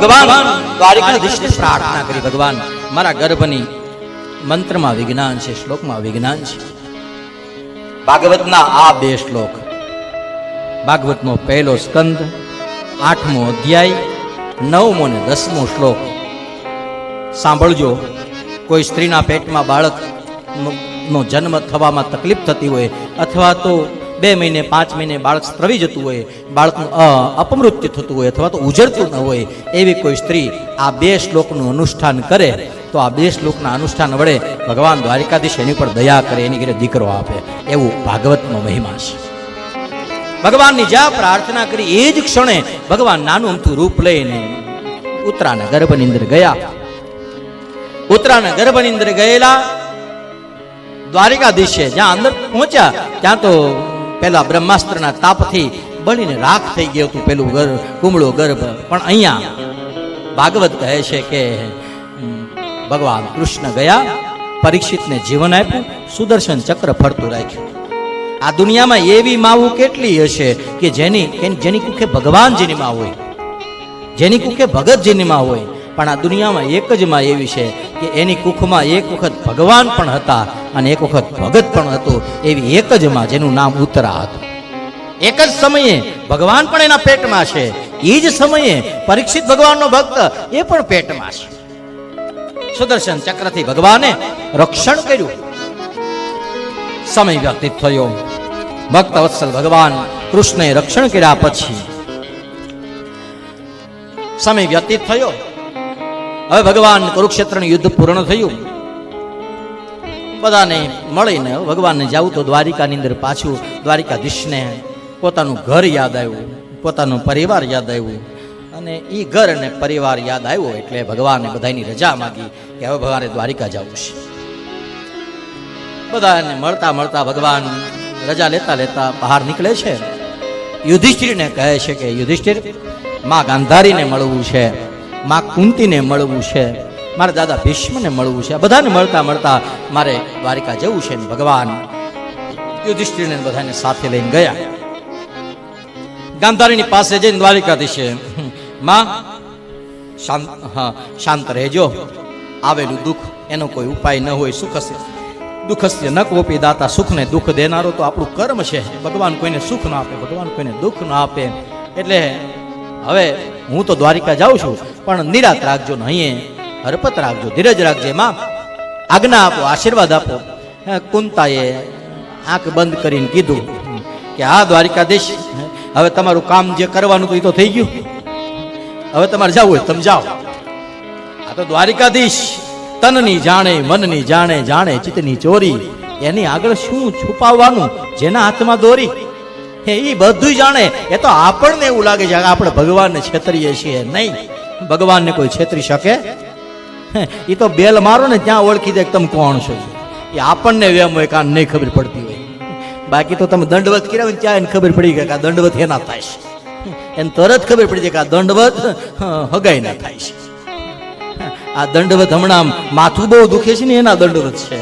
ભગવાન દ્વારિકાધીશને પ્રાર્થના કરી, ભગવાન, મારા ગર્ભની મંત્રમાં વિજ્ઞાન છે, શ્લોકમાં વિજ્ઞાન છે. ભાગવતના આ બે શ્લોક. ભાગવતનો પહેલો સ્કંદ, આઠમો અધ્યાય, નવમો ને દસમો શ્લોક. સાંભળજો, કોઈ સ્ત્રીના પેટમાં બાળક નો જન્મ થવામાં તકલીફ થતી હોય, અથવા તો બે મહિને, પાંચ મહિને બાળક સ્ત્રવી જતું હોય, બાળકનું અપમૃત્યુ થતું હોય અથવા તો ઉજળતું ન હોય, એવી કોઈ સ્ત્રી આ બે શ્લોકનું અનુષ્ઠાન કરે, તો આ બે શ્લોકના અનુષ્ઠાન વડે ભગવાન દ્વારિકાધીશ એની પર દયા કરે, એની ઘરે દીકરો આપે, એવું ભાગવતનો મહિમા છે. ભગવાનની જ્યાં પ્રાર્થના કરી, એ જ ક્ષણે ભગવાન નાનું અમથું રૂપ લઈને ઉત્તરાના ગર્ભની અંદર ગયા. ઉત્તરાના ગર્ભની અંદર ગયેલા દ્વારિકાધીશે જ્યાં અંદર પહોંચ્યા, ત્યાં તો પેલા બ્રહ્માસ્ત્રના તાપથી બળીને રાખ થઈ ગયું હતું પેલું ગર્ભ કુમળો ગર્ભ. પણ અહીંયા ભાગવત કહે છે કે ભગવાન કૃષ્ણ ગયા, પરીક્ષિતને જીવન આપ્યું, સુદર્શન ચક્ર ફરતું રાખ્યું. આ દુનિયામાં એવી માવું કેટલી હશે કે જેની જેની કુખે ભગવાનજીની માં હોય. જેની કુખે ભગતજીની માં હોય. પણ આ દુનિયામાં એક જ માં એવી છે કે એની કુખમાં એક વખત ભગવાન પણ હતા અને એક વખત ભગત પણ હતો, એવી એક જ માં જેનું નામ ઉતરા હતું. એક જ સમયે ભગવાન પણ એના પેટમાં છે. એ જ સમયે પરીક્ષિત ભગવાનનો ભક્ત એ પણ પેટમાં છે. સુદર્શન ચક્રથી ભગવાને રક્ષણ કર્યું. સમય વ્યતીત થયો. ભક્ત વત્સલ ભગવાન કૃષ્ણએ રક્ષણ કર્યા પછી સમય વ્યતીત થયો. હવે ભગવાન કુરુક્ષેત્રનું યુદ્ધ પૂર્ણ થયું. બધાને મળીને ભગવાનને જાવું તો દ્વારિકાની અંદર પાછું દ્વારિકાધીશને પોતાનું ઘર યાદ આવ્યું, પોતાનો પરિવાર યાદ આવ્યું. અને એ ઘર અને પરિવાર યાદ આવ્યો એટલે ભગવાને બધાની રજા માગી કે હવે ભગવાને દ્વારિકા જવું છે. બધાને મળતા મળતા ભગવાન રજા લેતા લેતા બહાર નીકળે છે. યુધિષ્ઠિરને કહે છે કે યુધિષ્ઠિર, માં ગાંધારીને મળવું છે. માં કુંતીને મળવું છે, મારા દાદા ભીષ્મને મળવું છે બધાને મળતા મળતા મારે દ્વારિકા જવું છે ભગવાન. યુધિષ્ઠિરને બધાને સાથે લઈને ગયા. ગાંધારીની પાસે જઈને દ્વારિકાધીશે માં, શાંત, હા, શાંત રહેજો. આવેલું દુઃખ એનો કોઈ ઉપાય ન હોય સુખ હશે દુઃખસ્ય ન કોપી દાતા સુખને દુઃખ દેનારો તો આપણું કર્મ છે. ભગવાન કોઈને સુખ ન આપે, ભગવાન કોઈને દુઃખ ન આપે. એટલે હવે હું તો દ્વારિકા જાઉં છું, પણ નિરાત રાખજો નહીં હરપત રાખજો, ધીરજ રાખજે, માં. આજ્ઞા આપો, આશીર્વાદ આપો. કુંતાએ આંખ બંધ કરીને કીધું કે આ દ્વારિકાધીશ, હવે તમારું કામ જે કરવાનું હતું એ તો થઈ ગયું. હવે તમારે જવું હોય તમે જાઓ. આ તો દ્વારિકાધીશ, તનની જાણે, મનની જાણે જાણે ચિત્તની ચોરી. એની આગળ શું છુપાવવાનું, જેના હાથમાં દોરી? હે એ બધું જાણે. એ તો આપણને એવું લાગે છે આપણે ભગવાનને છેતરીએ છીએ. નહીં, ભગવાનને કોઈ છેતરી શકે? એ તો બેલ મારો ને ત્યાં ઓળખી દે તમે કોણ છો. એ આપણને વેમ હોય કાન નહીં ખબર પડતી હોય. બાકી તો તમે દંડવત કર્યા હોય ત્યાં એને ખબર પડી ગઈ કે આ દંડવત એના થાય છે. એને તરત ખબર પડી જાય કે આ દંડવત હગાઈ ના થાય છે. આ દંડવત હમણાં માથું બહુ દુખે છે ને એના દંડવત છે.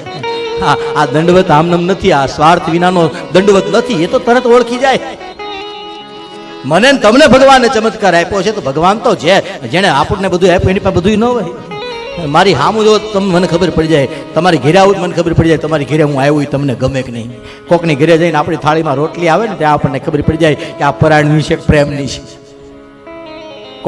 હા, આ દંડવત આમનમ નથી, આ સ્વાર્થ વિનાનો દંડવત નથી, એ તો તરત ઓળખી જાય. મને તમને ભગવાને ચમત્કાર આપ્યો છે, તો ભગવાન તો છે, જેણે આપણને બધું આપ્યું, એની પાસે બધું ન હોય. મારી હામું જો તમને મને ખબર પડી જાય, તમારી ઘેરે આવું મને ખબર પડી જાય, તમારી ઘેરે હું આવ્યું તમને ગમે કે નહીં. કોકની ઘેરે જઈને આપણી થાળીમાં રોટલી આવે ને, ત્યાં આપણને ખબર પડી જાય કે આ પરાણની છે પ્રેમની છે.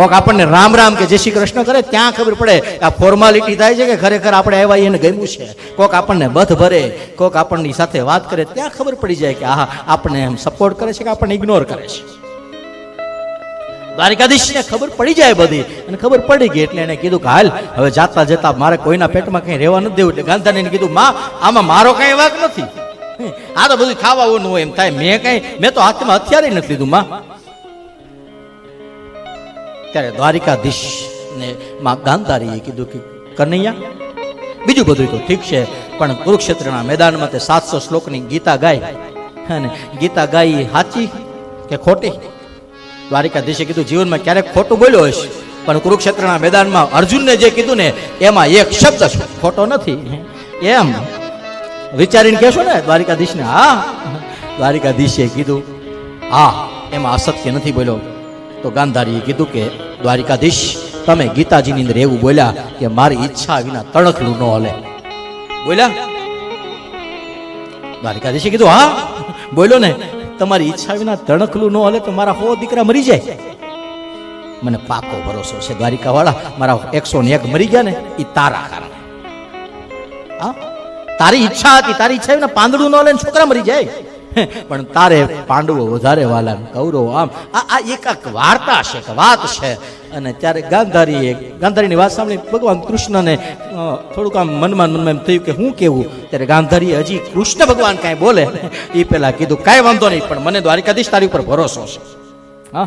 કોક આપણને રામ રામ કે જય શ્રી કૃષ્ણ કરે, ત્યાં ખબર પડે આ ફોર્માલિટી થાય છે કે ખરેખર આપણે આવ્યા એને ગમ્યું છે. કોક આપણને બધ ભરે, કોક આપણની સાથે વાત કરે, ત્યાં ખબર પડી જાય કે આ આપણને એમ સપોર્ટ કરે છે કે આપણને ઇગ્નોર કરે છે. દ્વારિકાધીશને ખબર પડી જાય બધી, અને ખબર પડી ગઈ એટલે એને કીધું કે હાલ, હવે જાતા જતા મારે કોઈના પેટમાં કઈ રહેવા નથી દેવું, એટલે ગાંધાને કીધું, માં, આમાં મારો કઈ વાક નથી. આ તો બધું ખાવાનું હોય એમ થાય. મેં કઈ, મેં તો હાથમાં હથિયાર નથી લીધું, માં. ત્યારે દ્વારિકાધીશ ને માં ગાંધારીએ કીધું કે, કનૈયા, બીજું બધું તો ઠીક છે, પણ કુરુક્ષેત્રના મેદાનમાં તે સાતસો શ્લોકની ગીતા ગાય. અને ગીતા ગાઈ સાચી કે ખોટી? દ્વારિકાધીશે કીધું, જીવનમાં ક્યારેક ખોટું બોલ્યો હશે પણ કુરુક્ષેત્રના મેદાનમાં અર્જુનને જે કીધું ને, એમાં એક શબ્દ ખોટો નથી. એમ વિચારીને કહેશો ને દ્વારિકાધીશને, હા. દ્વારિકાધીશે કીધું, હા, એમાં અસત્ય નથી બોલ્યો. તો ગાંધારીએ કીધું કે, દ્વારિકાધીશ, તમે ગીતાજીની અંદર એવું બોલ્યા કે મારી ઈચ્છા વિના તણખલું ન હલે. બોલ્યા? દ્વારિકાધીશે કીધું, હા, બોલો ને, તમારી ઈચ્છા વિના તણખલું ન હલે તો મારા હો દીકરા મરી જાય. મને પાકો ભરોસો છે દ્વારિકા વાળા મારા એકસો ને એક મરી ગયા ને એ તારા કારણે. હા? તારી ઈચ્છા હતી, તારી ઈચ્છા પાંદડું ન હલે છોકરા મરી જાય. પણ તારે પાંડવો વધારે વાલા કૌરવો આમ. આ એક એક વાર્તા છે વાત છે. અને ત્યારે ગાંધારી ગાંધારીની વાત સાંભળી ભગવાન કૃષ્ણને થોડુંક આમ મનમાં મનમાં એમ થયું કે હું કેવું? ત્યારે ગાંધારી હજી કૃષ્ણ ભગવાન કાંઈ બોલે? એ પેલા કીધું, કાંઈ વાંધો નહીં, પણ મને દ્વારિકાધીશ તારી ઉપર ભરોસો છે. હા?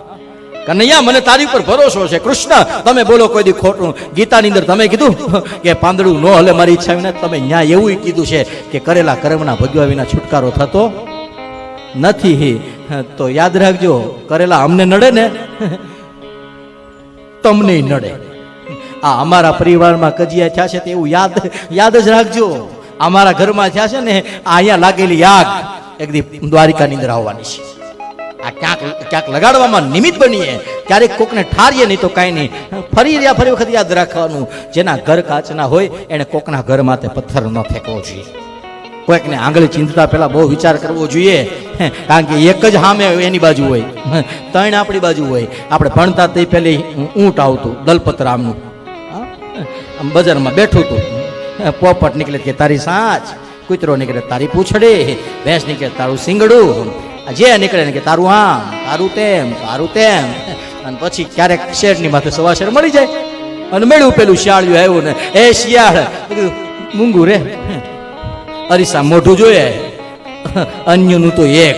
કનૈયા, મને તારી ઉપર ભરોસો છે. કૃષ્ણ, તમે બોલો કોઈ દી ખોટું. ગીતાની અંદર તમે કીધું કે પાંદડું ન હલે મારી ઈચ્છા વિના. તમે ન્યાય એવું કીધું છે કે કરેલા કર્મના ભગવા વિના છુટકારો થતો નથી. તો યાદ રાખજો, કરેલા અમને નડે ને, તમને નડે. આ અમારા પરિવારમાં કજિયા થયા છે તે એવું યાદ યાદ જ રાખજો. અમારા ઘરમાં થયા છે ને, આ અહીંયા લાગેલી આગ એક દી દ્વારિકાની અંદર આવવાની છે. આ ક્યાંક ક્યાંક લગાડવામાં નિમિત્ત બનીએ. ક્યારેક કોકને ઠારીએ, નહીં તો કાંઈ નહીં. ફરી રહ્યા, ફરી વખત યાદ રાખવાનું. જેના ઘર કાચના હોય, એને કોકના ઘર માથે પથ્થર ન ફેંકવો જોઈએ. કોઈકને આંગળી ચિંતતા પહેલા બહુ વિચાર કરવો જોઈએ કારણ કે એક જ સામે એની બાજુ હોય ત્રણ આપણી બાજુ હોય. આપણે ભણતા તે પેલી ઊંટ આવતું, દલપતરામનું. રામનું આમ બજારમાં બેઠું હતું પોપટ નીકળે કે તારી સાચ, કૂતરો નીકળે તારી પૂછડે, ભેંસ નીકળે તારું સિંગડું જે નીકળે ને કે તારું આમ, તારું તેમ તારું તેમ. અને પછી ક્યારેક શેરની માથે સવા શેર મળી જાય. અને મેળવું પેલું શિયાળ્યું આવ્યું ને, એ શિયાળ મૂંગું રે. અરીસા મોઢું જોઈએ. અન્યનું તો એક,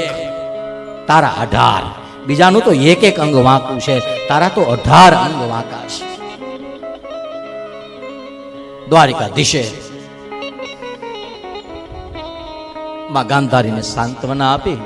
તારા અઢાર. બીજાનું તો એક એક અંગ વાંકું છે. તારા તો અઢાર અંગ વાંકા છે દ્વારિકા દિશે માં ગાંધારીને સાંત્વના આપી